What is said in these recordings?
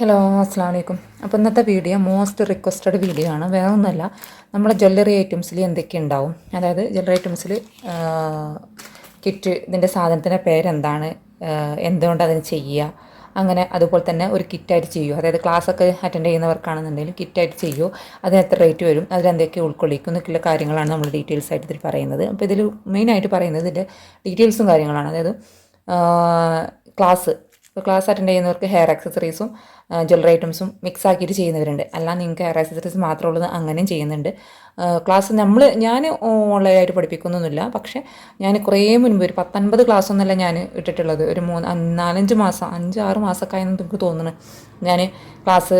Hello അസ്സാം വലൈക്കും അപ്പോൾ ഇന്നത്തെ വീഡിയോ മോസ്റ്റ് റിക്വസ്റ്റഡ് വീഡിയോ ആണ്. വേറെ ഒന്നുമല്ല നമ്മുടെ ജ്വല്ലറി ഐറ്റംസിൽ എന്തൊക്കെ ഉണ്ടാവും? അതായത് ജ്വല്ലറി ഐറ്റംസിൽ കിറ്റ് ഇതിന്റെ സാധനത്തിന്റെ പേരെന്താണ് എന്തുകൊണ്ട് അതിന് ചെയ്യുക അങ്ങനെ അതുപോലെ തന്നെ ഒരു കിറ്റായിട്ട് ചെയ്യൂ അതായത് ക്ലാസ് ഒക്കെ അറ്റൻഡ് ചെയ്യുന്നവർക്കാണെന്നുണ്ടെങ്കിൽ കിറ്റായിട്ട് ചെയ്യൂ അതിന് എത്ര റേറ്റ് വരും അതിലെന്തൊക്കെ ഉൾക്കൊള്ളിക്കും എന്നൊക്കെയുള്ള കാര്യങ്ങളാണ് നമ്മൾ ഡീറ്റെയിൽസ് ആയിട്ട് ഇതിൽ പറയുന്നത്. അപ്പോൾ ഇതിൽ മെയിനായിട്ട് പറയുന്നത് ഇതിന്റെ ഡീറ്റെയിൽസും കാര്യങ്ങളാണ്. അതായത് ക്ലാസ് ഇപ്പോൾ ക്ലാസ് അറ്റൻഡ് ചെയ്യുന്നവർക്ക് ഹെയർ ആക്സസറീസും ജ്വല്ലറി ഐറ്റംസും മിക്സ് ആക്കിയിട്ട് ചെയ്യുന്നവരുണ്ട്. അല്ല നിങ്ങൾക്ക് ആക്സസറീസ് മാത്രമുള്ളത് അങ്ങനെയും ചെയ്യുന്നുണ്ട്. ക്ലാസ് നമ്മൾ ഞാൻ ഓൺലൈനായിട്ട് പഠിപ്പിക്കുന്നൊന്നുമില്ല. പക്ഷേ ഞാൻ കുറേ മുൻപ് ഒരു പത്തൊൻപത് ക്ലാസ് ഒന്നല്ല ഞാൻ ഇട്ടിട്ടുള്ളത്. ഒരു മൂന്ന് നാലഞ്ച് മാസം അഞ്ച് ആറ് മാസമൊക്കെ ആയെന്ന് എനിക്ക് തോന്നുന്നു ഞാൻ ക്ലാസ്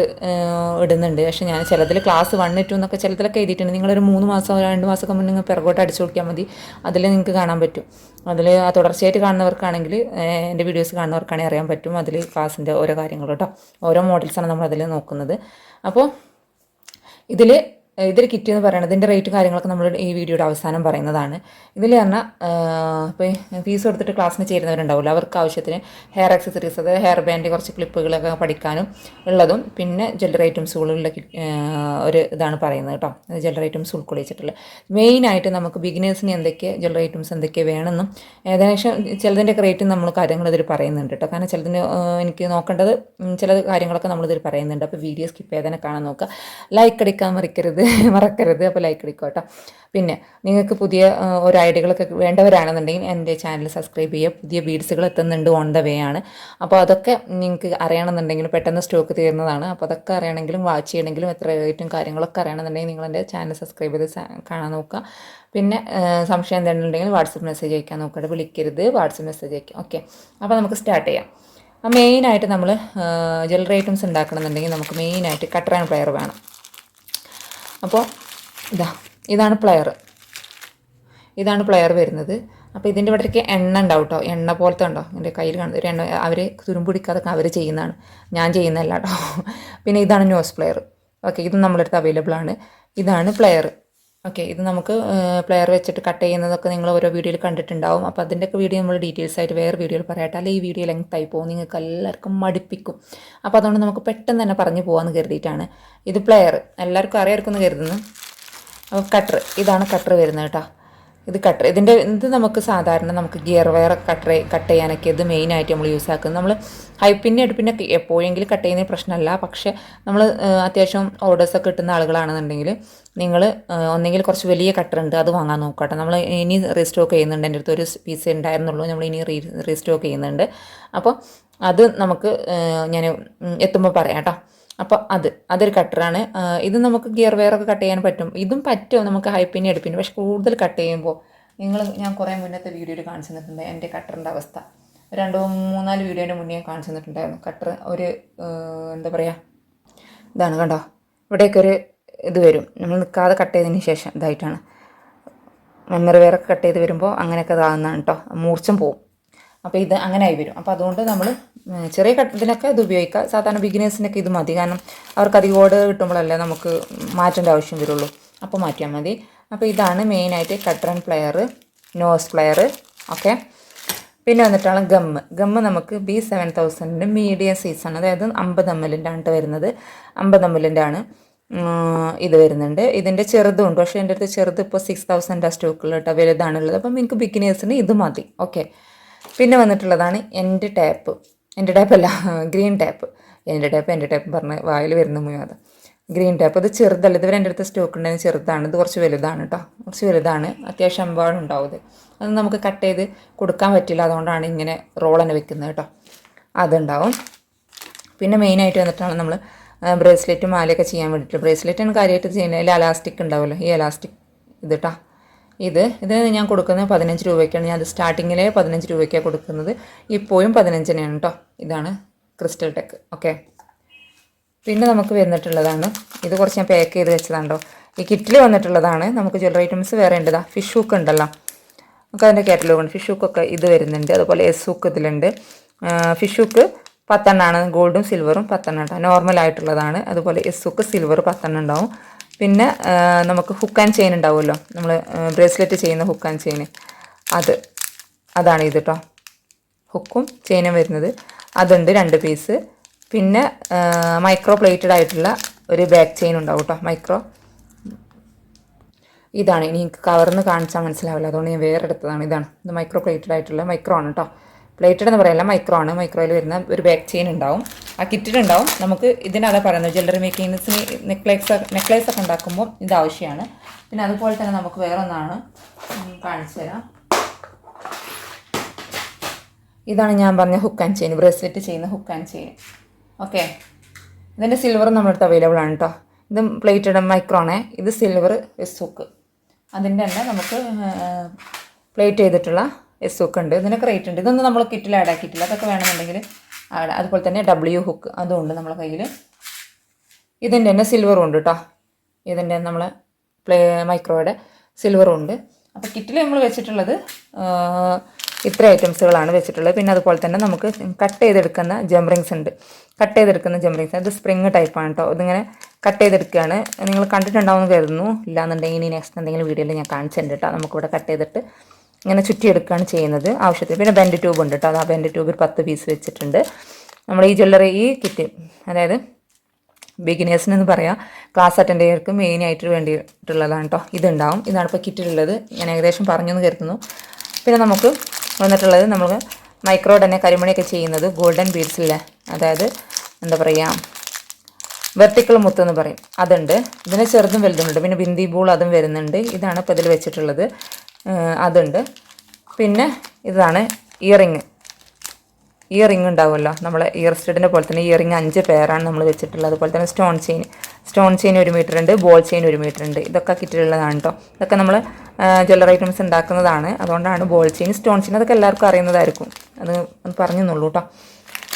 ഇടുന്നുണ്ട്. പക്ഷേ ഞാൻ ചിലതിൽ ക്ലാസ് വൺ ടു എന്നൊക്കെ ചിലതിലൊക്കെ എഴുതിയിട്ടുണ്ട്. നിങ്ങളൊരു മൂന്ന് മാസം രണ്ട് മാസമൊക്കെ മുന്നേ നിങ്ങൾ പിറകോട്ട് അടിച്ചു നോക്കിയാൽ മതി. അതിൽ നിങ്ങൾക്ക് കാണാൻ പറ്റും. അതിൽ ആ തുടർച്ചയായിട്ട് കാണുന്നവർക്കാണെങ്കിൽ എന്റെ വീഡിയോസ് കാണുന്നവർക്കാണെങ്കിൽ അറിയാൻ പറ്റും അതിൽ ക്ലാസ്സിന്റെ ഓരോ കാര്യങ്ങൾ കേട്ടോ. ഓരോ മോഡൽസാണ് നമ്മൾ അതിൽ നോക്കുന്നത്. അപ്പോൾ ഇതിൽ ഇതിൽ കിറ്റ് എന്ന് പറയുന്നത് ഇതിന്റെ റേറ്റും കാര്യങ്ങളൊക്കെ നമ്മൾ ഈ വീഡിയോയുടെ അവസാനം പറയുന്നതാണ്. ഇതിൽ പറഞ്ഞാൽ ഇപ്പോൾ ഫീസ് കൊടുത്തിട്ട് ക്ലാസ്സിന് ചേരുന്നവരുണ്ടാവില്ല അവർക്ക് ആവശ്യത്തിന് ഹെയർ ആക്സസറീസ് അതായത് ഹെയർ ബാൻഡ് കുറച്ച് ക്ലിപ്പുകളൊക്കെ പഠിക്കാനും ഉള്ളതും പിന്നെ ജ്വല്ലറി ഐറ്റംസുകളുള്ള ഒരു ഇതാണ് പറയുന്നത് കേട്ടോ. ജ്വല്ലറി ഐറ്റംസ് ഉൾക്കൊള്ളിച്ചിട്ടുള്ളത് മെയിനായിട്ട് നമുക്ക് ബിഗിനേഴ്സിന് എന്തൊക്കെ ജ്വല്ലറി ഐറ്റംസ് എന്തൊക്കെ വേണമെന്നും ഏകദേശം ചിലതിന്റെയൊക്കെ റേറ്റ് നമ്മൾ കാര്യങ്ങൾ ഇതിൽ പറയുന്നുണ്ട് കേട്ടോ. കാരണം ചിലതിന് എനിക്ക് നോക്കേണ്ടത് ചില കാര്യങ്ങളൊക്കെ നമ്മളിതിൽ പറയുന്നുണ്ട്. അപ്പോൾ വീഡിയോ സ്കിപ്പ് ചെയ്യാതെ കാണാൻ നോക്കുക. ലൈക്ക് അടിക്കാൻ മറിക്കരുത്. മറക്കരുത്. അപ്പോൾ ലൈക്ക് അടിക്കുക കേട്ടോ. പിന്നെ നിങ്ങൾക്ക് പുതിയ ഒരു ഐഡിയകളൊക്കെ വേണ്ടവരാണെന്നുണ്ടെങ്കിൽ എന്റെ ചാനൽ സബ്സ്ക്രൈബ് ചെയ്യുക. പുതിയ ബീഡ്സുകൾ എത്തുന്നുണ്ട് ഓൺ ദ വേ ആണ്. അപ്പോൾ അതൊക്കെ നിങ്ങൾക്ക് അറിയണമെന്നുണ്ടെങ്കിൽ പെട്ടെന്ന് സ്റ്റോക്ക് തീർന്നതാണ്. അപ്പോൾ അതൊക്കെ അറിയണമെങ്കിലും വാച്ച് ചെയ്യണമെങ്കിലും എത്ര റേറ്റും കാര്യങ്ങളൊക്കെ അറിയണമെന്നുണ്ടെങ്കിൽ നിങ്ങൾ എന്റെ ചാനൽ സബ്സ്ക്രൈബ് ചെയ്ത് കാണാൻ നോക്കുക. പിന്നെ സംശയം എന്തെങ്കിലും ഉണ്ടെങ്കിൽ വാട്സപ്പ് മെസ്സേജ് അയക്കാൻ നോക്കുക വിളിക്കരുത്. വാട്സപ്പ് മെസ്സേജ് അയക്കാം ഓക്കെ അപ്പോൾ നമുക്ക് സ്റ്റാർട്ട് ചെയ്യാം. മെയിനായിട്ട് നമ്മൾ ജ്വല്ലറി ഐറ്റംസ് ഉണ്ടാക്കണമെന്നുണ്ടെങ്കിൽ നമുക്ക് മെയിനായിട്ട് കട്ടർ ആൻഡ് പ്ലെയർ വേണം. അപ്പോൾ ഇതാ ഇതാണ് പ്ലെയർ ഇതാണ് പ്ലെയർ വരുന്നത്. അപ്പോൾ ഇതിന്റെ ഇവിടേക്ക് എണ്ണ ഉണ്ടാവും കേട്ടോ എണ്ണ പോലത്തെ ഉണ്ടോ? എന്റെ കയ്യിൽ കാണുന്നത്. ഒരു എണ്ണ അവർ തുരുമ്പുടിക്കാതൊക്കെ അവർ ചെയ്യുന്നതാണ്. ഞാൻ ചെയ്യുന്നതല്ല കേട്ടോ പിന്നെ ഇതാണ് ന്യൂസ് പ്ലെയർ ഓക്കെ ഇതും നമ്മളടുത്ത് അവൈലബിൾ ആണ്. ഇതാണ് പ്ലെയർ ഓക്കെ ഇത് നമുക്ക് പ്ലെയർ വെച്ചിട്ട് കട്ട് ചെയ്യുന്നതൊക്കെ നിങ്ങൾ ഓരോ വീഡിയോയിൽ കണ്ടിട്ടുണ്ടാവും. അപ്പോൾ അതിന്റെയൊക്കെ വീഡിയോ നമ്മൾ ഡീറ്റെയിൽസ് ആയിട്ട് വേറെ വീഡിയോയിൽ പറയട്ടെ അല്ലെങ്കിൽ ഈ വീഡിയോ ലെങ്ത് ആയി പോകും. നിങ്ങൾക്ക് എല്ലാവർക്കും മടുപ്പിക്കും. അപ്പോൾ അതുകൊണ്ട് നമുക്ക് പെട്ടെന്ന് തന്നെ പറഞ്ഞു പോകാമെന്ന് കരുതിയിട്ടാണ്. ഇത് പ്ലെയർ എല്ലാവർക്കും അറിയാമായിരിക്കുമെന്ന് കരുതുന്നു. അപ്പോൾ കട്ടർ ഇതാണ് കട്ടർ വരുന്നത് കേട്ടോ. ഇത് കട്ടർ ഇതിന്റെ ഇത് നമുക്ക് സാധാരണ നമുക്ക് ഗിയർ വയർ കട്ടർ കട്ട് ചെയ്യാനൊക്കെ ഇത് മെയിനായിട്ട് നമ്മൾ യൂസ് ആക്കുന്നത്. നമ്മൾ ഹൈപ്പിന്റെ അടുപ്പിന്റെ എപ്പോഴെങ്കിലും കട്ട് ചെയ്യുന്ന പ്രശ്നമല്ല. പക്ഷേ നമ്മൾ അത്യാവശ്യം ഓർഡേഴ്സൊക്കെ കിട്ടുന്ന ആളുകളാണെന്നുണ്ടെങ്കിൽ നിങ്ങൾ ഒന്നെങ്കിൽ കുറച്ച് വലിയ കട്ടർ ഉണ്ട് അത് വാങ്ങാൻ നോക്കട്ടെ. നമ്മൾ ഇനി റീസ്റ്റോക്ക് ചെയ്യുന്നുണ്ട്. എന്റെ അടുത്ത് ഒരു പീസ് ഉണ്ടായിരുന്നുള്ളൂ. നമ്മൾ ഇനി റീ റീസ്റ്റോക്ക് ചെയ്യുന്നുണ്ട്. അപ്പോൾ അത് നമുക്ക് ഞാൻ എത്തുമ്പോൾ പറയാം കേട്ടോ അപ്പോൾ അത് അതൊരു കട്ടറാണ് ഇത് നമുക്ക് ഗിയർ വെയറൊക്കെ കട്ട് ചെയ്യാൻ പറ്റും. ഇതും പറ്റും നമുക്ക് ഹൈപ്പിനെ എടുപ്പിന്. പക്ഷെ കൂടുതൽ കട്ട് ചെയ്യുമ്പോൾ നിങ്ങൾ ഞാൻ കുറേ മുന്നത്തെ വീഡിയോയിൽ കാണിച്ചു തന്നിട്ടുണ്ട് എന്റെ കട്ടറിന്റെ അവസ്ഥ. രണ്ടോ മൂന്നാൽ വീഡിയോന്റെ മുന്നേ കാണിച്ചു തന്നിട്ടുണ്ടായിരുന്നു കട്ടർ ഒരു എന്താ പറയുക ഇതാണ് കണ്ടോ? ഇവിടെയൊക്കെ ഒരു ഇത് വരും. നമ്മൾ നിൽക്കാതെ കട്ട് ചെയ്തതിന് ശേഷം ഇതായിട്ടാണ്. മെമ്മറി വെയറൊക്കെ കട്ട് ചെയ്ത് വരുമ്പോൾ അങ്ങനെയൊക്കെ ഇതാകുന്നതാണ് കേട്ടോ മൂർച്ചം പോവും. അപ്പോൾ ഇത് അങ്ങനെ ആയി വരും. അപ്പോൾ അതുകൊണ്ട് നമ്മൾ ചെറിയ ഘട്ടത്തിനൊക്കെ ഇത് ഉപയോഗിക്കുക സാധാരണ ബിഗിനേഴ്സിനൊക്കെ ഇത് മതി. കാരണം അവർക്ക് അധികം ഓർഡർ കിട്ടുമ്പോഴല്ലേ നമുക്ക് മാറ്റേണ്ട ആവശ്യം വരുള്ളൂ. അപ്പോൾ മാറ്റിയാൽ മതി. അപ്പോൾ ഇതാണ് മെയിനായിട്ട് cutter and plier nose plier okay പിന്നെ വന്നിട്ടാണ് ഗമ്മ് ഗമ്മ് നമുക്ക് ബി സെവൻ തൗസൻഡിന്റെ മീഡിയം സൈസാണ് അതായത് അമ്പത് എം എല്ലിന്റെ ആണ് വരുന്നത്. അമ്പത് എം എല്ലിന്റെ ആണ്. ഇത് വരുന്നുണ്ട്. ഇതിന്റെ ചെറുതും ഉണ്ട്. പക്ഷേ എന്റെ അടുത്ത് ചെറുത് ഇപ്പോൾ സിക്സ് തൗസൻഡ് സ്റ്റോക്കുള്ള കേട്ടോ വലുതാണുള്ളത്. അപ്പം എനിക്ക് ബിഗിനേഴ്സിന് ഇത് മതി. ഓക്കെ പിന്നെ വന്നിട്ടുള്ളതാണ് എന്റെ ടാപ്പ് എന്റെ ടാപ്പ് അല്ല ഗ്രീൻ ടാപ്പ് എന്റെ ടാപ്പ് എന്റെ ടാപ്പ് പറഞ്ഞ് വായിൽ വരുന്ന മുഴുവൻ ഗ്രീൻ ടാപ്പ് ഇത് ചെറുതല്ല. ഇതുവരെ എന്റെ അടുത്ത് സ്റ്റോക്ക് ഉണ്ടായിരുന്ന ചെറുതാണ്. ഇത് കുറച്ച് വലുതാണ് കേട്ടോ. കുറച്ച് വലുതാണ്. അത്യാവശ്യം അമ്പാടും ഉണ്ടാവും അത് നമുക്ക് കട്ട് ചെയ്ത് കൊടുക്കാൻ പറ്റില്ല. അതുകൊണ്ടാണ് ഇങ്ങനെ തന്നെ വെക്കുന്നത് കേട്ടോ. അതുണ്ടാവും. പിന്നെ മെയിനായിട്ട് വന്നിട്ടാണ് നമ്മൾ ബ്രേസ്ലെറ്റും മാലയൊക്കെ ചെയ്യാൻ വേണ്ടിയിട്ട് ബ്രേസ്ലെറ്റാണ് കാര്യമായിട്ട് ചെയ്യുന്നത്. അതിൽ അലാസ്റ്റിക് ഉണ്ടാവുമല്ലോ. ഈ അലാസ്റ്റിക് ഇത് കേട്ടോ ഇത് ഇത് ഞാൻ കൊടുക്കുന്നത് പതിനഞ്ച് രൂപയ്ക്കാണ്. ഞാൻ അത് സ്റ്റാർട്ടിങ്ങിലെ പതിനഞ്ച് രൂപയ്ക്കാണ് കൊടുക്കുന്നത്. ഇപ്പോഴും പതിനഞ്ചിനാണ് കേട്ടോ ഇതാണ് ക്രിസ്റ്റൽ ടെക്ക് ഓക്കെ പിന്നെ നമുക്ക് വന്നിട്ടുള്ളതാണ്. ഇത് കുറച്ച് ഞാൻ പാക്ക് ചെയ്ത് വെച്ചതാണ്ടോ ഈ കിറ്റിൽ വന്നിട്ടുള്ളതാണ്. നമുക്ക് ജ്വല്ലറി ഐറ്റംസ് വേറെ ഉണ്ടതാ ഫിഷ് ഹുക്ക് ഉണ്ടല്ലോ. നമുക്ക് അതിന്റെ കാറ്റലോഗ് ഫിഷ് ഹുക്കൊക്കെ ഇത് വരുന്നുണ്ട്. അതുപോലെ എസ് ഹുക്ക് ഇതിലുണ്ട്. ഫിഷ് ഹൂക്ക് പത്തെണ്ണമാണ് ഗോൾഡും സിൽവറും പത്തെണ്ണം നോർമൽ ആയിട്ടുള്ളതാണ്. അതുപോലെ എസ് ഒക്കെ സിൽവർ പത്തെണ്ണം ഉണ്ടാവും. പിന്നെ നമുക്ക് ഹുക്ക് ആൻഡ് ചെയിൻ ഉണ്ടാവുമല്ലോ. നമ്മൾ ബ്രേസ്ലെറ്റ് ചെയ്യുന്ന ഹുക്ക് ആൻഡ് ചെയിൻ അത് അതാണ് ഇത് കേട്ടോ ഹുക്കും ചെയിനും വരുന്നത്. അതുണ്ട് രണ്ട് പീസ് പിന്നെ മൈക്രോ പ്ലേറ്റഡ് ആയിട്ടുള്ള ഒരു ബാക്ക് ചെയിൻ ഉണ്ടാവും കേട്ടോ മൈക്രോ ഇതാണ്. ഇനി എനിക്ക് കവർന്ന് കാണിച്ചാൽ മനസ്സിലാവില്ല. അതുകൊണ്ട് ഞാൻ വേറെ എടുത്തതാണ്. ഇതാണ്. ഇത് മൈക്രോ പ്ലേറ്റഡ് ആയിട്ടുള്ള മൈക്രോ ആണ് കേട്ടോ പ്ലേറ്റഡ് എന്ന് പറയല്ല മൈക്രോ ആണ്. മൈക്രോയിൽ വരുന്ന ഒരു ബാക്ക് ചെയിൻ ഉണ്ടാവും. ആ കിറ്റിലുണ്ടാവും നമുക്ക് ഇതിനതാ പറയുന്നത് ജ്വല്ലറി മേക്കിങ്സിന് നെക്ലേസ് നെക്ലേസ് ഒക്കെ ഉണ്ടാക്കുമ്പോൾ ഇത് ആവശ്യമാണ്. പിന്നെ അതുപോലെ തന്നെ നമുക്ക് വേറെ ഒന്നാണ് കാണിച്ചു തരാം. ഇതാണ് ഞാൻ പറഞ്ഞ ഹുക്ക് ആൻഡ് ചെയിൻ ബ്രേസ്ലെറ്റ് ചെയ്യുന്ന ഹുക്ക് ആൻഡ് ചെയിൻ ഓക്കെ ഇതിന്റെ സിൽവർ നമ്മളടുത്ത് അവൈലബിൾ ആണ് കേട്ടോ ഇത് പ്ലേറ്റഡ് മൈക്രോണേ ഇത് സിൽവർ വിസ് ഹുക്ക് അതിന്റെ തന്നെ നമുക്ക് പ്ലേറ്റ് ചെയ്തിട്ടുള്ള എസ് ഹുക്ക് ഉണ്ട്. ഇതിനൊക്കെ റേറ്റ് ഉണ്ട്. ഇതൊന്നും നമ്മൾ കിറ്റിൽ ആഡ് ആക്കിയിട്ടില്ല. അതൊക്കെ വേണമെന്നുണ്ടെങ്കിൽ ആഡ് അതുപോലെ തന്നെ ഡബ്ല്യു ഹുക്ക് അതും ഉണ്ട് നമ്മളെ കയ്യിൽ ഇതിന്റെ തന്നെ സിൽവറും ഉണ്ട് കേട്ടോ ഇതിന്റെ നമ്മൾ പ്ലേ മൈക്രോയുടെ സിൽവറും ഉണ്ട്. അപ്പോൾ കിറ്റിൽ നമ്മൾ വെച്ചിട്ടുള്ളത് ഇത്ര ഐറ്റംസുകളാണ് വെച്ചിട്ടുള്ളത്. പിന്നെ അതുപോലെ തന്നെ നമുക്ക് കട്ട് ചെയ്തെടുക്കുന്ന ജംറിങ്സ് ഉണ്ട്. കട്ട് ചെയ്തെടുക്കുന്ന ജംറിങ്സ് ഇത് സ്പ്രിങ് ടൈപ്പാണ് കേട്ടോ ഇതിങ്ങനെ കട്ട് ചെയ്തെടുക്കുകയാണ്. നിങ്ങൾ കണ്ടിട്ടുണ്ടാവുമെന്ന് കരുതുന്നു. ഇല്ലാന്നുണ്ടെങ്കിൽ ഇനി നെക്സ്റ്റ് എന്തെങ്കിലും വീഡിയോയിൽ ഞാൻ കാണിച്ചിട്ടുണ്ട് കേട്ടോ നമുക്കിവിടെ കട്ട് ചെയ്തിട്ട് ഇങ്ങനെ ചുറ്റിയെടുക്കുകയാണ് ചെയ്യുന്നത് ആവശ്യത്തിന്. പിന്നെ ബെൻഡ് ട്യൂബ് ഉണ്ട് കേട്ടോ. അത് ആ ബെൻഡ് ട്യൂബിൽ പത്ത് പീസ് വെച്ചിട്ടുണ്ട്. നമ്മൾ ഈ ജ്വല്ലറി ഈ കിറ്റ് അതായത് ബിഗിനേഴ്സിന് എന്ന് പറയാം ക്ലാസ് അറ്റൻഡ് ചെയ്യർക്ക് മെയിൻ ആയിട്ട് വേണ്ടിയിട്ടുള്ളതാണ് കേട്ടോ. ഇതുണ്ടാവും. ഇതാണ് ഇപ്പോൾ കിറ്റിലുള്ളത് ഞാൻ ഏകദേശം പറഞ്ഞു എന്ന് കരുതുന്നു. പിന്നെ നമുക്ക് വന്നിട്ടുള്ളത് നമ്മൾ മൈക്രോ തന്നെ കരിമണിയൊക്കെ ചെയ്യുന്നത് ഗോൾഡൻ ബീഡ്സില്ലേ അതായത് എന്താ പറയുക വെർട്ടിക്കൽ മുത്ത് എന്ന് പറയും. അതുണ്ട്. ഇതിന് ചെറുതും വലുതുമുണ്ട് പിന്നെ ബിന്ദി ബൂൾ അതും വരുന്നുണ്ട്. ഇതാണ് ഇപ്പോൾ ഇതിൽ വെച്ചിട്ടുള്ളത്. അതുണ്ട്. പിന്നെ ഇതാണ് ഇയറിങ് ഇയറിങ് ഉണ്ടാവുമല്ലോ. നമ്മൾ ഇയർ സ്റ്റഡിന്റെ പോലെ തന്നെ ഇയറിങ് അഞ്ച് പേരാണ് നമ്മൾ വെച്ചിട്ടുള്ളത്. അതുപോലെ തന്നെ സ്റ്റോൺ ചെയിൻ സ്റ്റോൺ ചെയിൻ ഒരു മീറ്റർ ഉണ്ട് ബോൾ ചെയിൻ ഒരു മീറ്റർ ഉണ്ട്. ഇതൊക്കെ കിറ്റിലുള്ളതാണ് കേട്ടോ ഇതൊക്കെ നമ്മൾ ജ്വല്ലറി ഐറ്റംസ് ഉണ്ടാക്കുന്നതാണ്. അതുകൊണ്ടാണ് ബോൾ ചെയിൻ സ്റ്റോൺ ചെയിൻ അതൊക്കെ എല്ലാവർക്കും അറിയുന്നതായിരിക്കും. അത് ഒന്ന് പറഞ്ഞു തന്നുള്ളൂ കേട്ടോ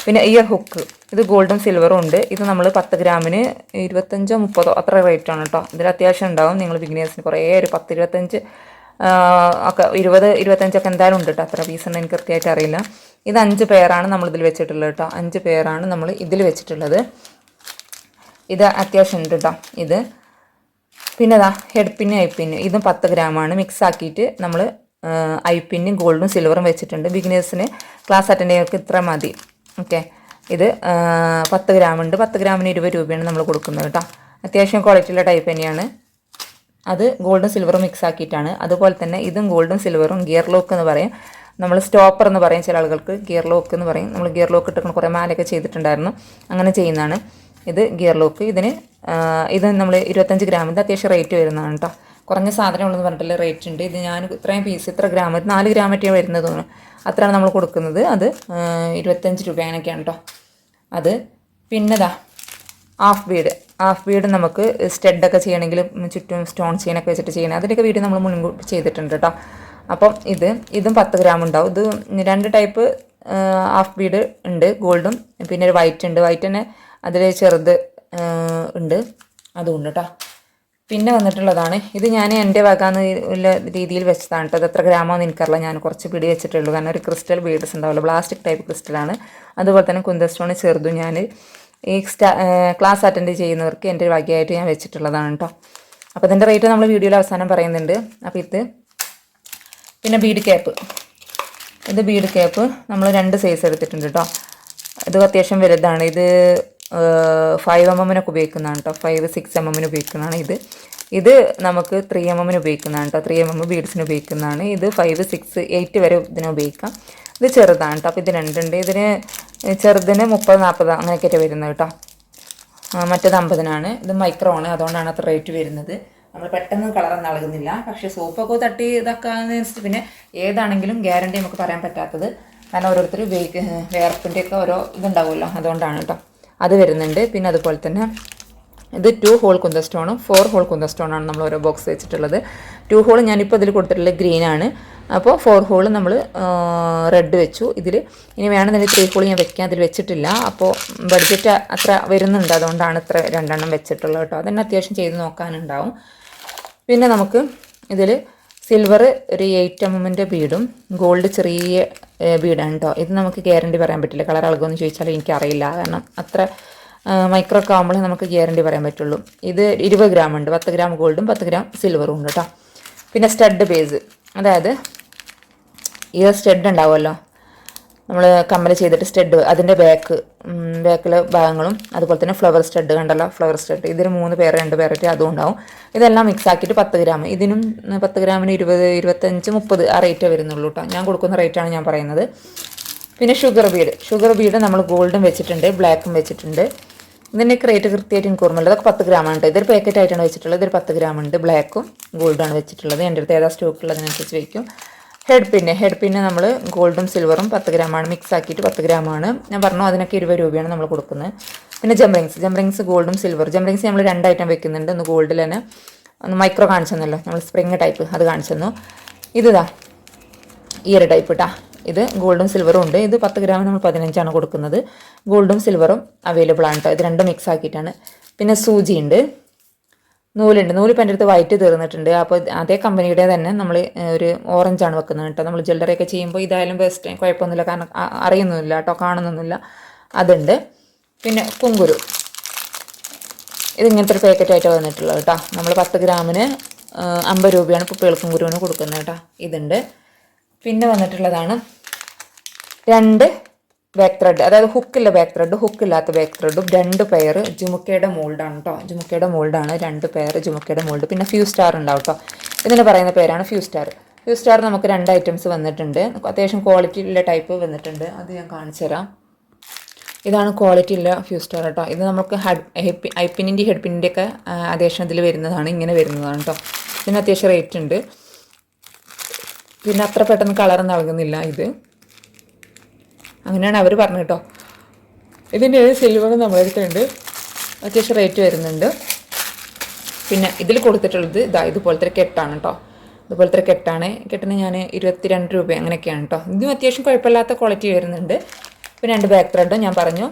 പിന്നെ ഇയർ ഹുക്ക് ഇത് ഗോൾഡും സിൽവറും ഉണ്ട്. ഇത് നമ്മൾ പത്ത് ഗ്രാമിന് ഇരുപത്തഞ്ചോ മുപ്പതോ അത്ര റേറ്റ് ആണ് കേട്ടോ ഇതിൽ അത്യാവശ്യം ഉണ്ടാവും. നിങ്ങൾ ബിഗിനേഴ്സിന് കുറേ ഒരു പത്ത് ഇരുപത്തഞ്ച് ഒക്കെ ഇരുപത് ഇരുപത്തഞ്ചൊക്കെ എന്തായാലും ഉണ്ട് കേട്ടോ അത്ര പീസ് എനിക്ക് കൃത്യമായിട്ട് അറിയില്ല. ഇത് അഞ്ച് പേരാണ് നമ്മൾ ഇതിൽ വെച്ചിട്ടുള്ളത് കേട്ടോ അഞ്ച് പേരാണ് നമ്മൾ ഇതിൽ വെച്ചിട്ടുള്ളത്. ഇത് അത്യാവശ്യം ഉണ്ട് കേട്ടോ ഇത്. പിന്നെ ഇതാ ഹെഡ് ഐപ്പിന്നും ഇതും പത്ത് ഗ്രാമാണ് മിക്സ് ആക്കിയിട്ട് നമ്മൾ ഐ പിന്നും ഗോൾഡും സിൽവറും വെച്ചിട്ടുണ്ട്. ബിഗിനേഴ്സിന് ക്ലാസ് അറ്റൻഡ് ചെയ്യുന്നവർക്ക് ഇത്ര മതി. ഓക്കെ ഇത് പത്ത് ഗ്രാം ഉണ്ട്. പത്ത് ഗ്രാമിന് ഇരുപത് രൂപയാണ് നമ്മൾ കൊടുക്കുന്നത് കേട്ടോ അത്യാവശ്യം ക്വാളിറ്റിയുള്ള ടൈപ്പ് തന്നെയാണ്. അത് ഗോൾഡും സിൽവറും മിക്സ് ആക്കിയിട്ടാണ്. അതുപോലെ തന്നെ ഇതും ഗോൾഡും സിൽവറും ഗിയർ ലോക്ക് എന്ന് പറയും. നമ്മൾ സ്റ്റോപ്പർ എന്ന് പറയും ചില ആളുകൾക്ക്. ഗിയർ ലോക്ക് എന്ന് പറയും. നമ്മൾ ഗിയർ ലോക്ക് ഇട്ട് കുറേ മാലയൊക്കെ ചെയ്തിട്ടുണ്ടായിരുന്നു. അങ്ങനെ ചെയ്യുന്നതാണ്. ഇത് ഗിയർ ലോക്ക് ഇതിന് ഇത് നമ്മൾ ഇരുപത്തഞ്ച് ഗ്രാമിന്റെ അത്യാവശ്യം റേറ്റ് വരുന്നതാണ് കേട്ടോ കുറഞ്ഞ സാധനം ഉള്ളതെന്ന് പറഞ്ഞിട്ടുള്ള റേറ്റ് ഉണ്ട്. ഇത് ഞാൻ ഇത്രയും പീസ് ഇത്ര ഗ്രാം നാല് ഗ്രാമറ്റേ വരുന്നത് തോന്നുന്നു. അത്രയാണ് നമ്മൾ കൊടുക്കുന്നത്. അത് ഇരുപത്തഞ്ച് രൂപ അങ്ങനെയൊക്കെയാണ് കേട്ടോ അത് പിന്നെതാ ഹാഫ് ബീഡ് ഹാഫ് വീട് നമുക്ക് സ്റ്റെഡൊക്കെ ചെയ്യണമെങ്കിൽ ചുറ്റും സ്റ്റോൺ ചെയിനൊക്കെ വെച്ചിട്ട് ചെയ്യണം. അതിന്റെയൊക്കെ വീഡിയോ നമ്മൾ മുൻകൂട്ടി ചെയ്തിട്ടുണ്ട് കേട്ടോ അപ്പം ഇത് ഇതും പത്ത് ഗ്രാം ഉണ്ടാവും. ഇത് രണ്ട് ടൈപ്പ് ഹാഫ് ബീഡ് ഉണ്ട് ഗോൾഡും പിന്നെ ഒരു വൈറ്റ് ഉണ്ട്. വൈറ്റ് തന്നെ അതിൽ ചെറുത് ഉണ്ട്. അതും ഉണ്ട് കേട്ടോ പിന്നെ വന്നിട്ടുള്ളതാണ് ഇത് ഞാൻ എന്റെ വകാന്ന് ഉള്ള രീതിയിൽ വെച്ചതാണ് കേട്ടോ അത് എത്ര ഗ്രാമാന്ന് എനിക്കറിയില്ല. ഞാൻ കുറച്ച് പിടി വെച്ചിട്ടുള്ളൂ. കാരണം ഒരു ക്രിസ്റ്റൽ ബീഡ്സ് ഉണ്ടാവുമല്ലോ. പ്ലാസ്റ്റിക് ടൈപ്പ് ക്രിസ്റ്റലാണ് അതുപോലെ തന്നെ കുന്ത സ്റ്റോൺ ചെറുതും ഞാൻ ഈ ക്ലാസ് അറ്റൻഡ് ചെയ്യുന്നവർക്ക് എന്റെ ഒരു വകയായിട്ട് ഞാൻ വെച്ചിട്ടുള്ളതാണ് കേട്ടോ. അപ്പോൾ ഇതിന്റെ റേറ്റ് നമ്മൾ വീഡിയോയിൽ അവസാനം പറയുന്നുണ്ട്. അപ്പോൾ ഇത് പിന്നെ ബീഡ് ക്യാപ്പ്. ഇത് ബീഡ് ക്യാപ്പ് നമ്മൾ രണ്ട് സൈസ് എടുത്തിട്ടുണ്ട് കേട്ടോ. ഇത് അത്യാവശ്യം വലുതാണ്. ഇത് ഫൈവ് എം എമ്മിനൊക്കെ ഉപയോഗിക്കുന്നതാണ് കേട്ടോ. ഫൈവ് സിക്സ് എം എമ്മിന് ഉപയോഗിക്കുന്നതാണ് ഇത്. ഇത് നമുക്ക് ത്രീ എം എമ്മിന് ഉപയോഗിക്കുന്നതാണ് കേട്ടോ. ത്രീ എം എം ബീഡ്സിന് ഉപയോഗിക്കുന്നതാണ്. ഇത് ഫൈവ് സിക്സ് എയ്റ്റ് വരെ ഇതിനെ ഉപയോഗിക്കാം. ഇത് ചെറുതാണ് കേട്ടോ. അപ്പോൾ ഇത് രണ്ടുണ്ട്. ഇതിന് ചെറുതിന് മുപ്പത് നാൽപ്പത് അങ്ങനെയൊക്കെ വരുന്നത് കേട്ടോ. മറ്റേത് അമ്പതിനാണ്. ഇത് മൈക്രോ ആണ് അതുകൊണ്ടാണ് അത്ര റേറ്റ് വരുന്നത്. നമ്മൾ പെട്ടെന്ന് കളർ നൽകുന്നില്ല പക്ഷേ സോപ്പൊക്കെ തട്ടി ഇതൊക്കെ അനുസരിച്ച് പിന്നെ ഏതാണെങ്കിലും ഗ്യാരണ്ടി നമുക്ക് പറയാൻ പറ്റാത്തത്. കാരണം ഓരോരുത്തർ ഉപയോഗിക്ക വേർപ്പിന്റെയൊക്കെ ഓരോ ഇതുണ്ടാവുമല്ലോ. അതുകൊണ്ടാണ് കേട്ടോ. അത് വരുന്നുണ്ട്. പിന്നെ അതുപോലെ തന്നെ ഇത് ടു ഹോൾ കുന്ത സ്റ്റോണും ഫോർ ഹോൾ കുന്ത സ്റ്റോണാണ് നമ്മൾ ഓരോ ബോക്സ് വെച്ചിട്ടുള്ളത്. ടു ഹോൾ ഞാനിപ്പോൾ ഇതിൽ കൊടുത്തിട്ടുള്ളത് ഗ്രീനാണ് അപ്പോൾ ഫോർ ഹോൾ നമ്മൾ റെഡ് വെച്ചു. ഇതിൽ ഇനി വേണമെന്നുണ്ടെങ്കിൽ ത്രീ ഹോൾ ഞാൻ വെക്കാൻ അതിൽ വെച്ചിട്ടില്ല. അപ്പോൾ ബഡ്ജറ്റ് അത്ര വരുന്നുണ്ട്. അതുകൊണ്ടാണ് ഇത്ര രണ്ടെണ്ണം വെച്ചിട്ടുള്ളത് കേട്ടോ. അതന്നെ അത്യാവശ്യം ചെയ്ത് നോക്കാനുണ്ടാവും. പിന്നെ നമുക്ക് ഇതിൽ സിൽവർ ഒരു എയ്റ്റ് എം എമ്മിന്റെ ബീഡും ഗോൾഡ് ചെറിയ ബീഡാണ് കേട്ടോ ഇത് നമുക്ക് ഗ്യാരണ്ടി പറയാൻ പറ്റില്ല. കളർ അളകുമെന്ന് ചോദിച്ചാൽ എനിക്കറിയില്ല. കാരണം അത്ര മൈക്രോ ഒക്കെ ആകുമ്പോൾ നമുക്ക് ഗ്യാരണ്ടി പറയാൻ പറ്റുള്ളൂ. ഇത് ഇരുപത് ഗ്രാം ഉണ്ട്. പത്ത് ഗ്രാം ഗോൾഡും പത്ത് ഗ്രാം സിൽവറും ഉണ്ട് കേട്ടോ പിന്നെ സ്റ്റഡ് ബേസ് അതായത് ഇയർ സ്റ്റെഡ് ഉണ്ടാവുമല്ലോ. നമ്മൾ കമ്മൽ ചെയ്തിട്ട് സ്റ്റെഡ് അതിന്റെ ബാക്ക് ബാക്കിലെ ഭാഗങ്ങളും അതുപോലെ തന്നെ ഫ്ലവർ സ്റ്റെഡ് കണ്ടല്ലോ ഫ്ലവർ സ്റ്റെഡ് ഇതിന് മൂന്ന് പേർ രണ്ട് പേരായിട്ട് അതും ഉണ്ടാവും. ഇതെല്ലാം മിക്സ് ആക്കിയിട്ട് പത്ത് ഗ്രാം ഇതിനും പത്ത് ഗ്രാമിന് ഇരുപത് ഇരുപത്തഞ്ച് മുപ്പത് ആ റേറ്റേ വരുന്നുള്ളൂ കേട്ടോ ഞാൻ കൊടുക്കുന്ന റേറ്റാണ് ഞാൻ പറയുന്നത്. പിന്നെ ഷുഗർ ബീഡ് ഷുഗർ ബീഡ് നമ്മൾ ഗോൾഡും വെച്ചിട്ടുണ്ട് ബ്ലാക്കും വെച്ചിട്ടുണ്ട്. ഇതിന്റെയൊക്കെ റേറ്റ് കൃത്യമായിട്ട് എനിക്ക് ഓർമ്മയില്ല. അതൊക്കെ പത്ത് ഗ്രാമാണ് കേട്ടോ ഇതൊരു പാക്കറ്റ് ആയിട്ടാണ് വെച്ചിട്ടുള്ളത്. ഇതൊരു പത്ത് ഗ്രാം ഉണ്ട്. ബ്ലാക്കും ഗോൾഡാണ് വെച്ചിട്ടുള്ളത്. എന്റെ അടുത്ത് ഏതാ സ്റ്റോക്കുള്ളതിനനുസരിച്ച് വയ്ക്കും ഹെഡ് പിന്നെ ഹെഡ് പിന്നെ നമ്മൾ ഗോൾഡും സിൽവറും പത്ത് ഗ്രാമാണ് മിക്സ് ആക്കിയിട്ട് പത്ത് ഗ്രാമാണ് ഞാൻ പറഞ്ഞു അതിനൊക്കെ ഇരുപത് രൂപയാണ് നമ്മൾ കൊടുക്കുന്നത് പിന്നെ ജംറിങ്സ് ജംറിങ്സ് ഗോൾഡും സിൽവർ ജംറിങ്സ് നമ്മൾ രണ്ട് ഐറ്റം വെക്കുന്നുണ്ട്. ഒന്ന് ഗോൾഡിൽ തന്നെ ഒന്ന് മൈക്രോ കാണിച്ചെന്നല്ലോ. നമ്മൾ സ്പ്രിങ് ടൈപ്പ് അത് കാണിച്ചെന്നു. ഇതാ ഈ ഒരു ടൈപ്പ് ഇട്ടാ. ഇത് ഗോൾഡും സിൽവറും ഉണ്ട്. ഇത് പത്ത് ഗ്രാമിന് നമ്മൾ പതിനഞ്ചാണ് കൊടുക്കുന്നത്. ഗോൾഡും സിൽവറും അവൈലബിൾ ആണ് കേട്ടോ ഇത് രണ്ടും മിക്സ് ആക്കിയിട്ടാണ്. പിന്നെ സൂചി ഉണ്ട് നൂലുണ്ട്. നൂൽ ഇപ്പം എന്റെ അടുത്ത് വൈറ്റ് തീർന്നിട്ടുണ്ട്. അപ്പോൾ അതേ കമ്പനിയുടെ തന്നെ നമ്മൾ ഒരു ഓറഞ്ച് ആണ് വെക്കുന്നത് കേട്ടോ. നമ്മൾ ജ്വല്ലറി ഒക്കെ ചെയ്യുമ്പോൾ ഇതായാലും ബെസ്റ്റ് കുഴപ്പമൊന്നുമില്ല. കാരണം അറിയുന്നില്ല കേട്ടോ. കാണുന്നൊന്നുമില്ല. അതുണ്ട്. പിന്നെ കുങ്കുരു. ഇതിങ്ങനത്തെ ഒരു പാക്കറ്റായിട്ട് വന്നിട്ടുള്ളത് കേട്ടോ. നമ്മൾ പത്ത് ഗ്രാമിന് അമ്പത് രൂപയാണ് ഇപ്പോൾ കുങ്കുരുവിന് കൊടുക്കുന്നത് കേട്ടോ. ഇതുണ്ട്. പിന്നെ വന്നിട്ടുള്ളതാണ് രണ്ട് ബാക്ക് ത്രെഡ് അതായത് ഹുക്കില്ല ബാക്ക് ത്രെഡ് ഹുക്കില്ലാത്ത ബാക്ക് ത്രെഡും രണ്ട് പെയർ ജുമുക്കയുടെ മോൾഡാണ് കേട്ടോ ജുമുക്കയുടെ മോൾഡാണ് രണ്ട് പെയർ ജുമുക്കയുടെ മോൾഡ് പിന്നെ ഫ്യൂ സ്റ്റാർ ഉണ്ടാവും കേട്ടോ ഇതിന് പറയുന്ന പേരാണ് ഫ്യൂ സ്റ്റാർ ഫ്യൂ സ്റ്റാർ നമുക്ക് രണ്ട് ഐറ്റംസ് വന്നിട്ടുണ്ട്. അത്യാവശ്യം ക്വാളിറ്റി ഉള്ള ടൈപ്പ് വന്നിട്ടുണ്ട്. അത് ഞാൻ കാണിച്ചു തരാം. ഇതാണ് ക്വാളിറ്റി ഉള്ള ഫ്യൂ സ്റ്റാർ കേട്ടോ ഇത് നമുക്ക് ഹെഡ് ഐപ്പിനിന്റെ ഹെഡ്പിന്റെ ഒക്കെ അത്യാവശ്യം ഇതിൽ വരുന്നതാണ് ഇങ്ങനെ വരുന്നതാണ് കേട്ടോ ഇതിന് അത്യാവശ്യം റേറ്റ് ഉണ്ട്. പിന്നെ അത്ര പെട്ടെന്ന് കളർ നൽകുന്നില്ല ഇത്. അങ്ങനെയാണ് അവർ പറഞ്ഞത് കേട്ടോ ഇതിന്റെ സിൽവർ നമ്മുടെ അടുത്തുണ്ട്. അത്യാവശ്യം റേറ്റ് വരുന്നുണ്ട്. പിന്നെ ഇതിൽ കൊടുത്തിട്ടുള്ളത് ഇതാ ഇതുപോലത്തെ ഒരു കെട്ടാണ് കേട്ടോ ഇതുപോലത്തെ ഒരു കെട്ടാണ്. കെട്ടിന് ഞാൻ ഇരുപത്തിരണ്ട് രൂപ അങ്ങനെയൊക്കെയാണ് കേട്ടോ ഇതും അത്യാവശ്യം കുഴപ്പമില്ലാത്ത ക്വാളിറ്റി വരുന്നുണ്ട്. പിന്നെ രണ്ട് ബാക്ക് ത്രെഡും ഞാൻ പറഞ്ഞു.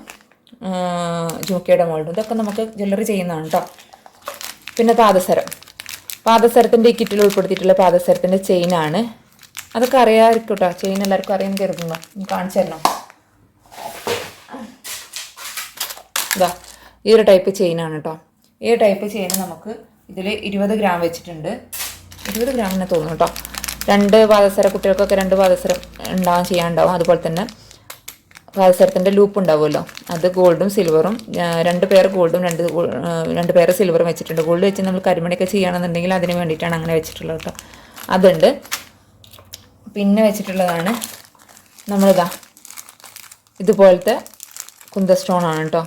ജൂക്കയുടെ മോൾഡും ഇതൊക്കെ നമുക്ക് ജ്വല്ലറി ചെയ്യുന്നതാണ് കേട്ടോ പിന്നെ പാദസരം. പാദസരത്തിന്റെ ഈ കിറ്റിൽ ഉൾപ്പെടുത്തിയിട്ടുള്ള പാദസരത്തിന്റെ ചെയിനാണ് അതൊക്കെ അറിയാമായിരിക്കും കേട്ടോ ചെയിൻ എല്ലാവർക്കും അറിയാൻ കരുതുന്നു. കാണിച്ചു തരണം? ഇതാ ഈ ഒരു ടൈപ്പ് ചെയിനാണ് കേട്ടോ ഈ ടൈപ്പ് ചെയിൻ നമുക്ക് ഇതിൽ ഇരുപത് ഗ്രാം വെച്ചിട്ടുണ്ട്. ഇരുപത് ഗ്രാമിനെ തോന്നുന്നു കേട്ടോ രണ്ട് പാദസര കുട്ടികൾക്കൊക്കെ രണ്ട് പാദസരം ഉണ്ടാവാൻ ചെയ്യാനുണ്ടാവും. അതുപോലെ തന്നെ പാദസരത്തിന്റെ ലൂപ്പ് ഉണ്ടാവുമല്ലോ. അത് ഗോൾഡും സിൽവറും രണ്ട് പേർ ഗോൾഡും രണ്ട് രണ്ട് പേർ സിൽവറും വെച്ചിട്ടുണ്ട്. ഗോൾഡ് വെച്ച് നമ്മൾ കരിമണിയൊക്കെ ചെയ്യുകയാണെന്നുണ്ടെങ്കിൽ അതിന് വേണ്ടിയിട്ടാണ് അങ്ങനെ വെച്ചിട്ടുള്ളത് കേട്ടോ അതുണ്ട്. പിന്നെ വെച്ചിട്ടുള്ളതാണ് നമ്മളിതാ ഇതുപോലത്തെ കുന്ത സ്റ്റോൺ ആണ് കേട്ടോ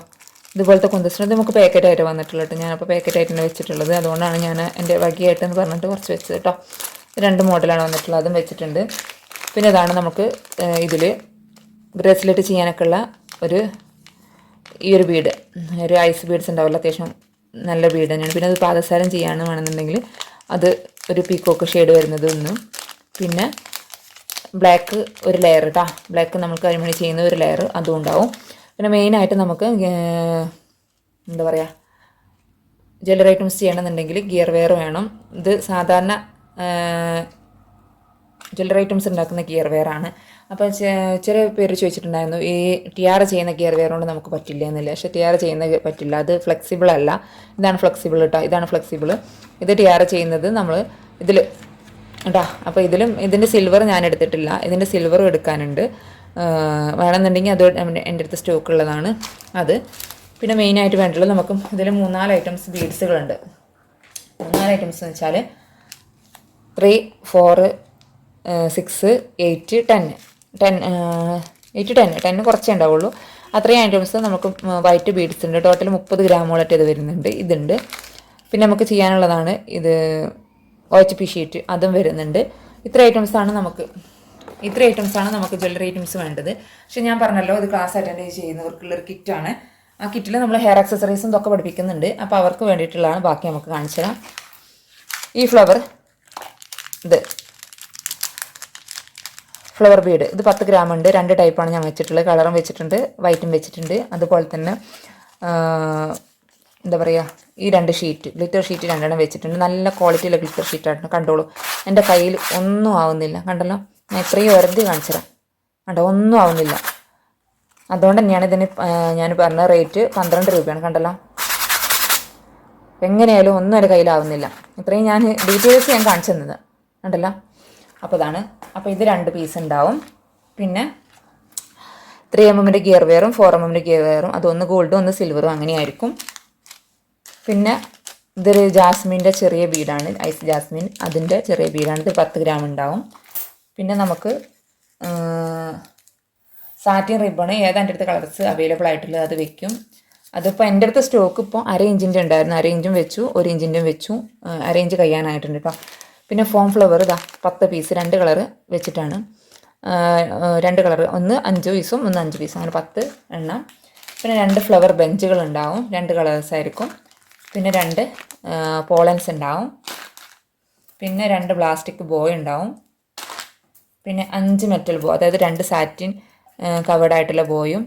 ഇതുപോലത്തെ കുന്ത സ്റ്റോൺ നമുക്ക് പാക്കറ്റ് ആയിട്ട് വന്നിട്ടുള്ളത് കേട്ടോ ഞാനപ്പോൾ പാക്കറ്റ് ആയിട്ടാണ് വെച്ചിട്ടുള്ളത്. അതുകൊണ്ടാണ് ഞാൻ എന്റെ വകയായിട്ടെന്ന് പറഞ്ഞിട്ട് കുറച്ച് വെച്ചത് കേട്ടോ രണ്ട് മോഡലാണ് വന്നിട്ടുള്ളത്. അതും വെച്ചിട്ടുണ്ട്. പിന്നെ ഇതാണ് നമുക്ക് ഇതിൽ ബ്രേസ്ലെറ്റ് ചെയ്യാനൊക്കെ ഉള്ള ഒരു ഈ ഒരു ബീഡ്. ഒരു ഐസ് ബീഡ്സ് ഉണ്ടാവില്ല അത്യാവശ്യം നല്ല ബീഡ് തന്നെയാണ്. പിന്നെ അത് പാദസാരം ചെയ്യാനും വേണമെന്നുണ്ടെങ്കിൽ അത് ഒരു പീക്കോക്ക് ഷെയ്ഡ് വരുന്നത് ഒന്നും. പിന്നെ ബ്ലാക്ക് ഒരു ലെയർ കേട്ടോ ബ്ലാക്ക് നമുക്ക് കരിമണി ചെയ്യുന്ന ഒരു ലെയർ അതും ഉണ്ടാവും. പിന്നെ മെയിനായിട്ട് നമുക്ക് എന്താ പറയുക ജ്വല്ലറി ഐറ്റംസ് ചെയ്യണമെന്നുണ്ടെങ്കിൽ ഗിയർ വെയർ വേണം. ഇത് സാധാരണ ജ്വല്ലറി ഐറ്റംസ് ഉണ്ടാക്കുന്ന ഗിയർ വെയർ ആണ്. അപ്പോൾ ചില പേര് ചോദിച്ചിട്ടുണ്ടായിരുന്നു ഈ ടിയാർ ചെയ്യുന്ന ഗിയർ വെയർ കൊണ്ട് നമുക്ക് പറ്റില്ല എന്നില്ല. പക്ഷേ ടിയാർ ചെയ്യുന്ന പറ്റില്ല. അത് ഫ്ലെക്സിബിൾ അല്ല. ഇതാണ് ഫ്ലെക്സിബിൾ കേട്ടോ ഇതാണ് ഫ്ലെക്സിബിൾ ഇത് ടിയാർ ചെയ്യുന്നത് നമ്മൾ ഇതിൽ കേട്ടോ അപ്പോൾ ഇതിലും ഇതിന്റെ സിൽവർ ഞാൻ എടുത്തിട്ടില്ല. ഇതിന്റെ സിൽവറും എടുക്കാനുണ്ട്. വേണമെന്നുണ്ടെങ്കിൽ അത് എന്റെ അടുത്ത് സ്റ്റോക്ക് ഉള്ളതാണ്. അത് പിന്നെ മെയിനായിട്ട് വേണ്ടുള്ളത് നമുക്ക് ഇതിൽ മൂന്നാൽ ഐറ്റംസ് ബീഡ്സുകളുണ്ട് മൂന്നാൽ ഐറ്റംസ് എന്ന് വെച്ചാൽ three four six eight ten ten eight ten ten കുറച്ചേ ഉണ്ടാവുള്ളൂ. അത്രയും ഐറ്റംസ് നമുക്ക് വൈറ്റ് ബീഡ്സ് ഉണ്ട്. ടോട്ടൽ മുപ്പത് ഗ്രാമോളായിട്ട് ഇത് വരുന്നുണ്ട്. ഇതുണ്ട്. പിന്നെ നമുക്ക് ചെയ്യാനുള്ളതാണ് ഇത് ഒ എച്ച് പി ഷീറ്റ് അതും വരുന്നുണ്ട്. ഇത്ര ഐറ്റംസാണ് നമുക്ക് ഇത്ര ഐറ്റംസ് ആണ് നമുക്ക് ജ്വല്ലറി ഐറ്റംസ് വേണ്ടത്. പക്ഷെ ഞാൻ പറഞ്ഞല്ലോ ഇത് ക്ലാസ് അറ്റൻഡ് ചെയ്യുന്നവർക്കുള്ളൊരു കിറ്റാണ് ആ കിറ്റിൽ നമ്മൾ ഹെയർ ആക്സസറീസും ഇതൊക്കെ പഠിപ്പിക്കുന്നുണ്ട്. അപ്പോൾ അവർക്ക് വേണ്ടിയിട്ടുള്ളതാണ്. ബാക്കി നമുക്ക് കാണിച്ചു തരാം. ഈ ഫ്ലവർ ഇത് ഫ്ലവർ ബീഡ് ഇത് പത്ത് ഗ്രാം ഉണ്ട്. രണ്ട് ടൈപ്പാണ് ഞാൻ വെച്ചിട്ടുള്ളത്. കളറും വെച്ചിട്ടുണ്ട് വൈറ്റും വെച്ചിട്ടുണ്ട്. അതുപോലെ തന്നെ എന്താ പറയുക ഈ രണ്ട് ഷീറ്റ് ഗ്ലിറ്റർ ഷീറ്റ് രണ്ടെണ്ണം വെച്ചിട്ടുണ്ട്. നല്ല ക്വാളിറ്റിയുള്ള ഗ്ലിറ്റർ ഷീറ്റാണ് കണ്ടോളൂ. എന്റെ കയ്യിൽ ഒന്നും ആവുന്നില്ല. കണ്ടല്ലോ? ഞാൻ ഇത്രയും ഒരന്തി കാണിച്ചുതരാം കണ്ടോ ഒന്നും ആവുന്നില്ല. അതുകൊണ്ട് തന്നെയാണ് ഇതിന് ഞാൻ പറഞ്ഞ റേറ്റ് പന്ത്രണ്ട് രൂപയാണ് കണ്ടല്ലോ? എങ്ങനെയായാലും ഒന്നും എന്റെ കയ്യിലാവുന്നില്ല. ഇത്രയും ഞാൻ ഡീറ്റെയിൽസ് ഞാൻ കാണിച്ചു തന്നത് കണ്ടല്ലോ? അപ്പോൾ ഇതാണ്. അപ്പോൾ ഇത് രണ്ട് പീസ് ഉണ്ടാവും. പിന്നെ ത്രീ എം എമ്മിന്റെ ഗിയർ വെയറും ഫോർ എം എമ്മിന്റെ ഗിയർ വെയറും അതൊന്ന് ഗോൾഡും ഒന്ന് സിൽവറും അങ്ങനെയായിരിക്കും. പിന്നെ ഇതൊരു ജാസ്മിന്റെ ചെറിയ ബീഡാണ് ഐസ് ജാസ്മിൻ. അതിന്റെ ചെറിയ ബീഡാണ് ഇത് പത്ത് ഗ്രാം ഉണ്ടാവും. പിന്നെ നമുക്ക് സാറ്റിൻ റിബണ് ഏതാ എന്റെ അടുത്ത് കളർസ് അവൈലബിൾ ആയിട്ടുള്ളത് അത് വെക്കും. അതിപ്പോൾ എന്റെ അടുത്ത് സ്റ്റോക്ക് ഇപ്പോൾ അര ഇഞ്ചിന്റെ ഉണ്ടായിരുന്നു. അര ഇഞ്ചും വെച്ചു ഒരു ഇഞ്ചിന്റെ വെച്ചു. അര ഇഞ്ച് കഴിയാനായിട്ടുണ്ട് കേട്ടോ പിന്നെ ഫോം ഫ്ലവർ ഇതാ പത്ത് പീസ് രണ്ട് കളറ് വെച്ചിട്ടാണ്. രണ്ട് കളർ ഒന്ന് അഞ്ച് പീസും ഒന്ന് അഞ്ച് പീസും അങ്ങനെ പത്ത് എണ്ണം. പിന്നെ രണ്ട് ഫ്ലവർ ബെഞ്ചുകൾ ഉണ്ടാവും. രണ്ട് കളേഴ്സ് ആയിരിക്കും. പിന്നെ രണ്ട് പോളൻസ് ഉണ്ടാവും. പിന്നെ രണ്ട് പ്ലാസ്റ്റിക് ബോയ് ഉണ്ടാവും. പിന്നെ അഞ്ച് മെറ്റൽ ബോ അതായത് രണ്ട് സാറ്റിൻ കവേർഡ് ആയിട്ടുള്ള ബോയും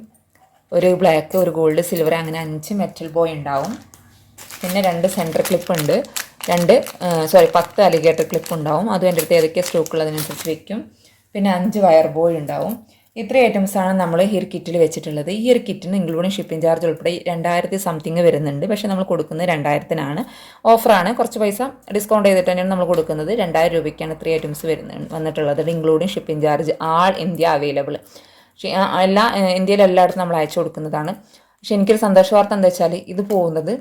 ഒരു ബ്ലാക്ക് ഒരു ഗോൾഡ് സിൽവർ അങ്ങനെ അഞ്ച് മെറ്റൽ ബോയ് ഉണ്ടാവും. പിന്നെ രണ്ട് സെന്റർ ക്ലിപ്പ് ഉണ്ട്. രണ്ട് സോറി പത്ത് അലിഗേറ്റർ ക്ലിപ്പ് ഉണ്ടാവും. അതും എന്റെ അടുത്ത് ഏതൊക്കെ സ്റ്റോക്കുള്ളതിനനുസരിച്ച് വയ്ക്കും പിന്നെ അഞ്ച് വയർ ബോയ് ഉണ്ടാവും. ഇത്രയും ഐറ്റംസാണ് നമ്മൾ ഒരു കിറ്റിൽ വെച്ചിട്ടുള്ളത്. ഈ ഒരു കിറ്റിന് ഇൻക്ലൂഡിങ് ഷിപ്പിംഗ് ചാർജ് ഉൾപ്പെടെ രണ്ടായിരത്തി സംതിങ് വരുന്നുണ്ട്. പക്ഷേ നമ്മൾ കൊടുക്കുന്നത് രണ്ടായിരത്തിനാണ്. ഓഫറാണ് കുറച്ച് പൈസ ഡിസ്കൗണ്ട് ചെയ്തിട്ട് തന്നെയാണ് നമ്മൾ കൊടുക്കുന്നത്. രണ്ടായിരം രൂപയ്ക്കാണ് ഇത്രയും ഐറ്റംസ് വരുന്നത് വന്നിട്ടുള്ളത്. Including shipping charge all India available എല്ലാ ഇന്ത്യയിലെല്ലായിടത്തും നമ്മൾ അയച്ചു കൊടുക്കുന്നതാണ്. പക്ഷേ എനിക്കൊരു സന്തോഷ വാർത്ത എന്താ വെച്ചാൽ ഇത് പോകുന്നത്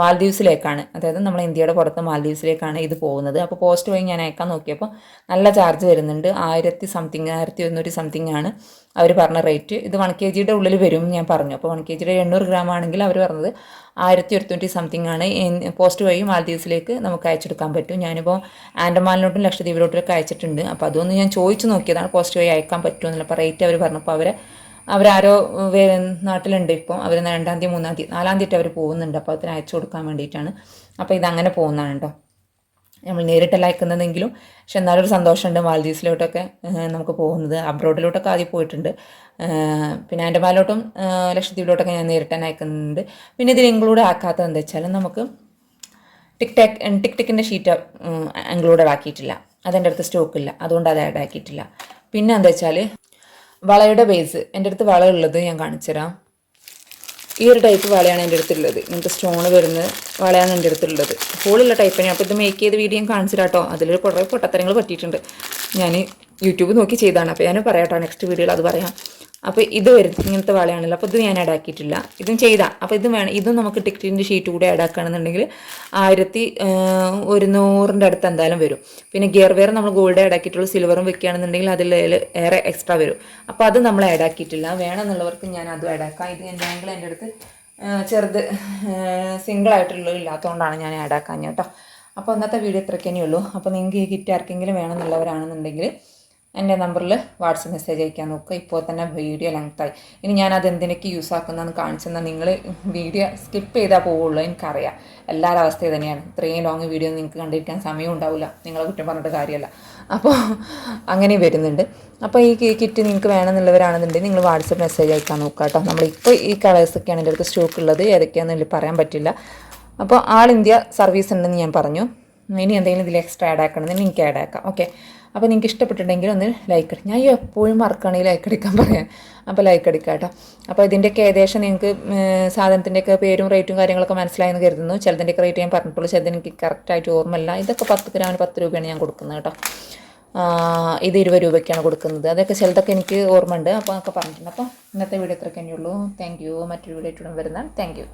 മാൽദീവ്സിലേക്കാണ് അതായത് നമ്മൾ ഇന്ത്യയുടെ പുറത്ത് മാൽദീവ്സിലേക്കാണ് ഇത് പോകുന്നത്. അപ്പോൾ പോസ്റ്റ് വഴി ഞാൻ അയക്കാൻ നോക്കിയപ്പോൾ നല്ല ചാർജ് വരുന്നുണ്ട്. ആയിരത്തി സംതിങ് ആയിരത്തി ഒരുന്നൂറ്റി സംതിങ് ആണ് അവർ പറഞ്ഞ റേറ്റ് ഇത് വൺ കെ ജിയുടെ ഉള്ളിൽ വരും ഞാൻ പറഞ്ഞു. അപ്പോൾ വൺ കെ ജിയുടെ എണ്ണൂറ് ഗ്രാം ആണെങ്കിൽ അവർ പറഞ്ഞത് ആയിരത്തി ഒരുന്നൂറ്റി സംതിങ് ആണ്. പോസ്റ്റ് വഴി മാൽദീവ്സിലേക്ക് നമുക്ക് അയച്ചെടുക്കാൻ പറ്റും. ഞാനിപ്പോൾ ആൻഡമാനിലോട്ടും ലക്ഷദ്വീപിലോട്ടൊക്കെ അയച്ചിട്ടുണ്ട്. അപ്പോൾ അതൊന്ന് ഞാൻ ചോദിച്ചു നോക്കിയതാണ് പോസ്റ്റ് വഴി അയക്കാൻ പറ്റുമെന്നുള്ള. അപ്പോൾ റേറ്റ് അവർ പറഞ്ഞപ്പോൾ അവരെ അവരാരോ നാട്ടിലുണ്ട് ഇപ്പോൾ അവർ രണ്ടാം തീയതി മൂന്നാം തീയതി നാലാം തീയതി അവർ പോകുന്നുണ്ട്. അപ്പോൾ അതിന് അയച്ചു കൊടുക്കാൻ വേണ്ടിയിട്ടാണ്. അപ്പോൾ ഇതങ്ങനെ പോകുന്നതാണ് കേട്ടോ. നമ്മൾ നേരിട്ടല്ല അയക്കുന്നതെങ്കിലും പക്ഷെ എന്നാലും ഒരു സന്തോഷമുണ്ട് മാലദ്വീപ്സിലോട്ടൊക്കെ നമുക്ക് പോകുന്നത്. അബ്രോഡിലോട്ടൊക്കെ ആദ്യം പോയിട്ടുണ്ട്. പിന്നെ ആൻഡമാനിലോട്ടും ലക്ഷദ്വീപിലോട്ടൊക്കെ ഞാൻ നേരിട്ട് തന്നെ അയക്കുന്നുണ്ട്. പിന്നെ ഇതിൽ ഇൻക്ലൂഡ് ആക്കാത്തത് എന്താ വെച്ചാൽ നമുക്ക് ടിക് ടാക് ടിക് ടിക്കിന്റെ ഷീറ്റ് ഇൻക്ലൂഡഡ് ആക്കിയിട്ടില്ല. അതെന്റെ അടുത്ത് സ്റ്റോക്കില്ല. അതുകൊണ്ട് അത് ആഡ് ആക്കിയിട്ടില്ല. പിന്നെ എന്താ വെച്ചാൽ വളയുടെ ബേസ് എന്റെ അടുത്ത് വള ഉള്ളത് ഞാൻ കാണിച്ചുതരാം. ഈ ഒരു ടൈപ്പ് വളയാണ് എന്റെ അടുത്തുള്ളത്. ഇങ്ങനത്തെ സ്റ്റോൺ വരുന്ന വളയാണ് എന്റെ അടുത്തുള്ളത്. ഹോളുള്ള ടൈപ്പ് തന്നെയാണ് അപ്പോൾ ഇത് മേക്ക് ചെയ്ത് വീഡിയോ കാണിച്ചു കേട്ടോ അതിൽ കുറേ പൊട്ടത്തരങ്ങൾ പറ്റിയിട്ടുണ്ട്. ഞാൻ യൂട്യൂബ് നോക്കി ചെയ്താണ് അപ്പോൾ ഞാൻ പറയാം കേട്ടോ നെക്സ്റ്റ് വീഡിയോയിൽ അത് പറയാം. അപ്പോൾ ഇത് വരും ഇങ്ങനത്തെ വളയാണല്ലോ. അപ്പോൾ ഇത് ഞാൻ ആഡ് ആക്കിയിട്ടില്ല. ഇതും ചെയ്താൽ അപ്പോൾ ഇത് വേണം ഇതും നമുക്ക് ടിക്കറ്റിന്റെ ഷീറ്റ് കൂടെ ആഡ് ആക്കുകയാണെന്നുണ്ടെങ്കിൽ ആയിരത്തി ഒരു നൂറിന്റെ അടുത്ത് എന്തായാലും വരും. പിന്നെ ഗിയർ വെയർ നമ്മൾ ഗോൾഡ് ആഡ് ആക്കിയിട്ടുള്ള സിൽവറും വെക്കുകയാണെന്നുണ്ടെങ്കിൽ അതിൽ ഏറെ എക്സ്ട്രാ വരും. അപ്പോൾ അത് നമ്മൾ ആഡ് ആക്കിയിട്ടില്ല. വേണമെന്നുള്ളവർക്ക് ഞാൻ അതും ആഡ് ആക്കാം. ഇത് എന്റെ ആംഗിൾ എന്റെ അടുത്ത് ചെറുത് സിംഗിൾ ആയിട്ടുള്ളത് ഇല്ലാത്തതുകൊണ്ടാണ് ഞാൻ ആഡ് ആക്കാൻ കേട്ടോ. അപ്പോൾ ഇന്നത്തെ വീഡിയോ ഇത്രയ്ക്ക് തന്നെയുള്ളൂ. അപ്പോൾ നിങ്ങൾക്ക് ഈ കിറ്റ് ആർക്കെങ്കിലും വേണമെന്നുള്ളവരാണെന്നുണ്ടെങ്കിൽ എന്റെ നമ്പറിൽ വാട്സപ്പ് മെസ്സേജ് അയക്കാൻ നോക്കുക ഇപ്പോൾ തന്നെ വീഡിയോ ലെങ്ത്തായി. ഇനി ഞാൻ അത് എന്തിനൊക്കെ യൂസ് ആക്കുന്നതെന്ന് കാണിച്ചെന്ന് നിങ്ങൾ വീഡിയോ സ്കിപ്പ് ചെയ്താൽ പോവുള്ളൂ എനിക്കറിയാം. എല്ലാവരുടെ അവസ്ഥയും തന്നെയാണ് ഇത്രയും ലോങ് വീഡിയോ നിങ്ങൾക്ക് കണ്ടിരിക്കാൻ സമയം ഉണ്ടാവില്ല നിങ്ങളെ കുറ്റം പറഞ്ഞിട്ട് കാര്യമല്ല. അപ്പോൾ അങ്ങനെ വരുന്നുണ്ട്. അപ്പോൾ ഈ കിറ്റ് നിങ്ങൾക്ക് വേണമെന്നുള്ളവരാണെന്നുണ്ടെങ്കിൽ നിങ്ങൾ വാട്സപ്പ് മെസ്സേജ് അയക്കാൻ നോക്കുക കേട്ടോ. നമ്മളിപ്പോൾ ഈ കളേഴ്സൊക്കെയാണ് എന്റെ അടുത്ത് സ്റ്റോക്ക് ഉള്ളത്. ഏതൊക്കെയാണെന്ന് പറയാൻ പറ്റില്ല. അപ്പോൾ ആൾ ഇന്ത്യ സർവീസ് ഉണ്ടെന്ന് ഞാൻ പറഞ്ഞു. ഇനി എന്തെങ്കിലും ഇതിൽ എക്സ്ട്രാ ആഡ് ആക്കണമെന്ന് എനിക്ക് ആഡ് ആക്കാം. ഓക്കെ അപ്പോൾ നിങ്ങൾക്ക് ഇഷ്ടപ്പെട്ടിട്ടുണ്ടെങ്കിൽ ഒന്ന് ലൈക്ക് ഞാൻ എപ്പോഴും മറക്കുകയാണെങ്കിൽ ലൈക്ക് അടിക്കാൻ പറയാം അപ്പോൾ ലൈക്ക് അടിക്കാം കേട്ടോ. അപ്പോൾ ഇതിന്റെയൊക്കെ ഏകദേശം നിങ്ങൾക്ക് സാധനത്തിന്റെയൊക്കെ പേരും റേറ്റും കാര്യങ്ങളൊക്കെ മനസ്സിലായെന്ന് കരുതുന്നു. ചിലതിന്റെയൊക്കെ റേറ്റ് ഞാൻ പറഞ്ഞിട്ടുള്ളൂ. ചിലത് എനിക്ക് കറക്റ്റായിട്ട് ഓർമ്മയില്ല. ഇതൊക്കെ പത്ത് ഗ്രാമിന് പത്ത് രൂപയാണ് ഞാൻ കൊടുക്കുന്നത് കേട്ടോ. ഇത് ഇരുപത് രൂപയ്ക്കാണ് കൊടുക്കുന്നത്. അതൊക്കെ ചിലതൊക്കെ എനിക്ക് ഓർമ്മയുണ്ട്. അപ്പോൾ അതൊക്കെ പറഞ്ഞിട്ടുണ്ട്. അപ്പോൾ ഇന്നത്തെ വീഡിയോ ഇത്രയൊക്കെ ഉള്ളൂ താങ്ക് യു മറ്റൊരു വീഡിയോ ആയിട്ട് വരുന്ന താങ്ക് യു